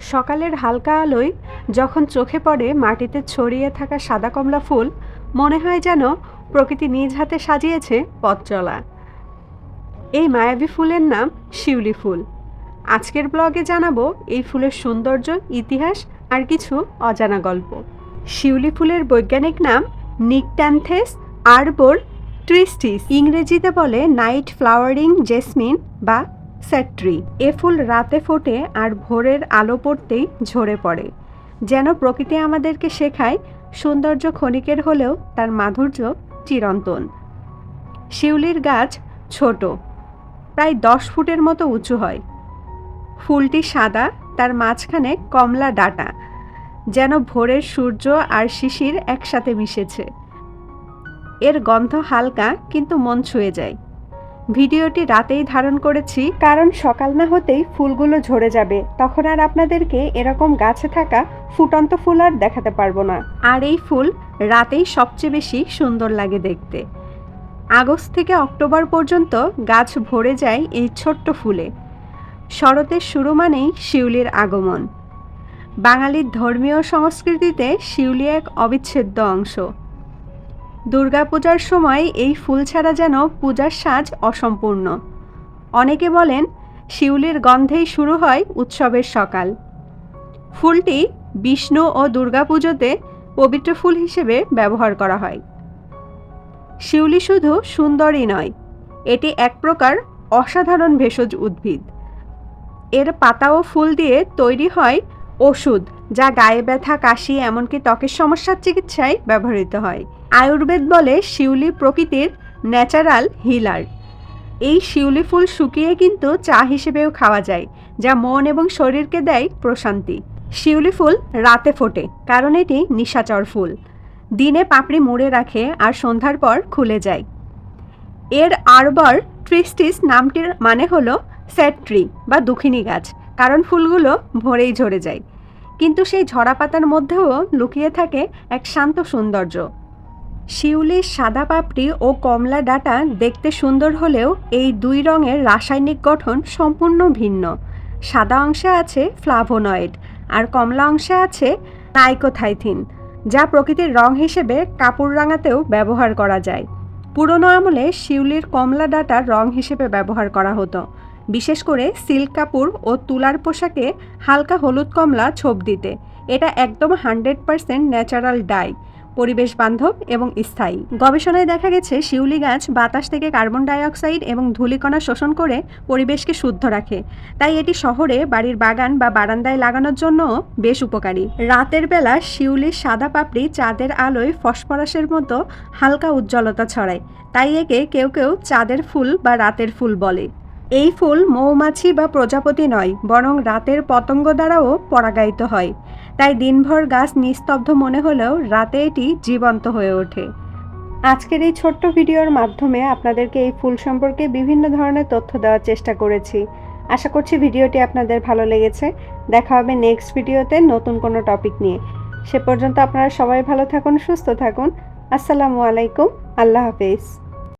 সকালের হালকা আলোয় যখন চোখে পড়ে মাটিতে ছড়িয়ে থাকা সাদা কমলা ফুল, মনে হয় যেন প্রকৃতি নিজ হাতে সাজিয়েছে পথ চলা। এই মায়াবী ফুলের নাম শিউলি ফুল। আজকের ব্লগে জানাব এই ফুলের সৌন্দর্য, ইতিহাস আর কিছু অজানা গল্প। শিউলি ফুলের বৈজ্ঞানিক নাম নিকট্যান্থেস আরবোর ট্রিস্টিস ইংরেজিতে বলে নাইট ফ্লাওয়ারিং জেসমিন বা স্যাট্রি এ ফুল রাতে ফোটে আর ভোরের আলো পড়তেই ঝরে পড়ে। যেন প্রকৃতি আমাদেরকে শেখায়, সৌন্দর্য ক্ষণিকের হলেও তার মাধুর্য চিরন্তন। শিউলির গাছ ছোট, প্রায় দশ ফুটের মতো উঁচু হয়। ফুলটি সাদা, তার মাঝখানে কমলা ডাটা, যেন ভোরের সূর্য আর শিশির একসাথে মিশেছে। এর গন্ধ হালকা, কিন্তু মন ছুঁয়ে যায়। ভিডিওটি রাতেই ধারণ করেছি, কারণ সকাল না হতেই ফুলগুলো ঝরে যাবে। তখন আর আপনাদেরকে এরকম গাছে থাকা ফুটন্ত ফুল আর দেখাতে পারব না। আর এই ফুল রাতেই সবচেয়ে বেশি সুন্দর লাগে দেখতে। আগস্ট থেকে অক্টোবর পর্যন্ত গাছ ভরে যায় এই ছোট্ট ফুলে। শরতের শুরু মানেই শিউলির আগমন। বাঙালির ধর্মীয় সংস্কৃতিতে শিউলি এক অবিচ্ছেদ্য অংশ। দুর্গাপূজার সময় এই ফুল ছাড়া যেন পূজার সাজ অসম্পূর্ণ। অনেকে বলেন, শিউলির গন্ধেই শুরু হয় উৎসবের সকাল। ফুলটি বিষ্ণু ও দুর্গাপুজোতে পবিত্র ফুল হিসেবে ব্যবহার করা হয়। শিউলি শুধু সুন্দরই নয়, এটি এক প্রকার অসাধারণ ভেষজ উদ্ভিদ। এর পাতা ও ফুল দিয়ে তৈরি হয় ওষুধ, যা গায়ে ব্যথা, কাশি, এমনকি ত্বকের সমস্যার চিকিৎসায় ব্যবহৃত হয়। আয়ুর্বেদ বলে শিউলি প্রকৃতির ন্যাচারাল হিলার। এই শিউলি ফুল শুকিয়ে কিন্তু চা হিসেবেও খাওয়া যায়, যা মন এবং শরীরকে দেয় প্রশান্তি। শিউলি ফুল রাতে ফোটে, কারণ এটি নিশাচর ফুল। দিনে পাপড়ি মুড়ে রাখে আর সন্ধ্যার পর খুলে যায়। এর আরবর ট্রিস্টিস নামটির মানে হলো স্যাড ট্রি বা দুখিনী গাছ। কারণ ফুলগুলো ভোরেই ঝরে যায়। কিন্তু সেই ঝরা পাতার মধ্যেও লুকিয়ে থাকে এক শান্ত সৌন্দর্য। শিউলির সাদা পাপড়ি ও কমলা ডাটা দেখতে সুন্দর হলেও এই দুই রঙের রাসায়নিক গঠন সম্পূর্ণ ভিন্ন। সাদা অংশে আছে ফ্লাভোনয়েড আর কমলা অংশে আছে নাইকোথাইথিন, যা প্রকৃতির রং হিসেবে কাপড় রাঙাতেও ব্যবহার করা যায়। পুরনো আমলে শিউলির কমলা ডাটা রং হিসেবে ব্যবহার করা হতো। বিশেষ করে সিল্ক কাপড় ও তুলার পোশাকে হালকা হলুদ কমলা ছোপ দিতে। এটা একদম হান্ড্রেড পারসেন্ট ন্যাচারাল ডাই, পরিবেশ বান্ধব এবং স্থায়ী। গবেষণায় দেখা গেছে, শিউলি গাছ বাতাস থেকে কার্বন ডাইঅক্সাইড এবং ধূলিকণা শোষণ করে পরিবেশকে শুদ্ধ রাখে। তাই এটি শহরে, বাড়ির বাগান বা বারান্দায় লাগানোর জন্য বেশ উপকারী। রাতের বেলা শিউলির সাদা পাপড়ি চাঁদের আলোয় ফসফরাসের মতো হালকা উজ্জ্বলতা ছড়ায়। তাই একে কেউ কেউ চাঁদের ফুল বা রাতের ফুল বলে। এই ফুল মৌমাছি বা প্রজাপতি নয়, বরং রাতের পতঙ্গ দ্বারাও পরাগায়িত হয়। তাই দিনভর গাছ নিস্তব্ধ মনে হলেও রাতে এটি জীবন্ত হয়ে ওঠে। আজকের এই ছোট্ট ভিডিওর মাধ্যমে আপনাদেরকে এই ফুল সম্পর্কে বিভিন্ন ধরনের তথ্য দেওয়ার চেষ্টা করেছি। আশা করছি ভিডিওটি আপনাদের ভালো লেগেছে। দেখা হবে নেক্সট ভিডিওতে নতুন কোনো টপিক নিয়ে। সে পর্যন্ত আপনারা সবাই ভালো থাকুন, সুস্থ থাকুন। আসসালামু আলাইকুম। আল্লাহ হাফেজ।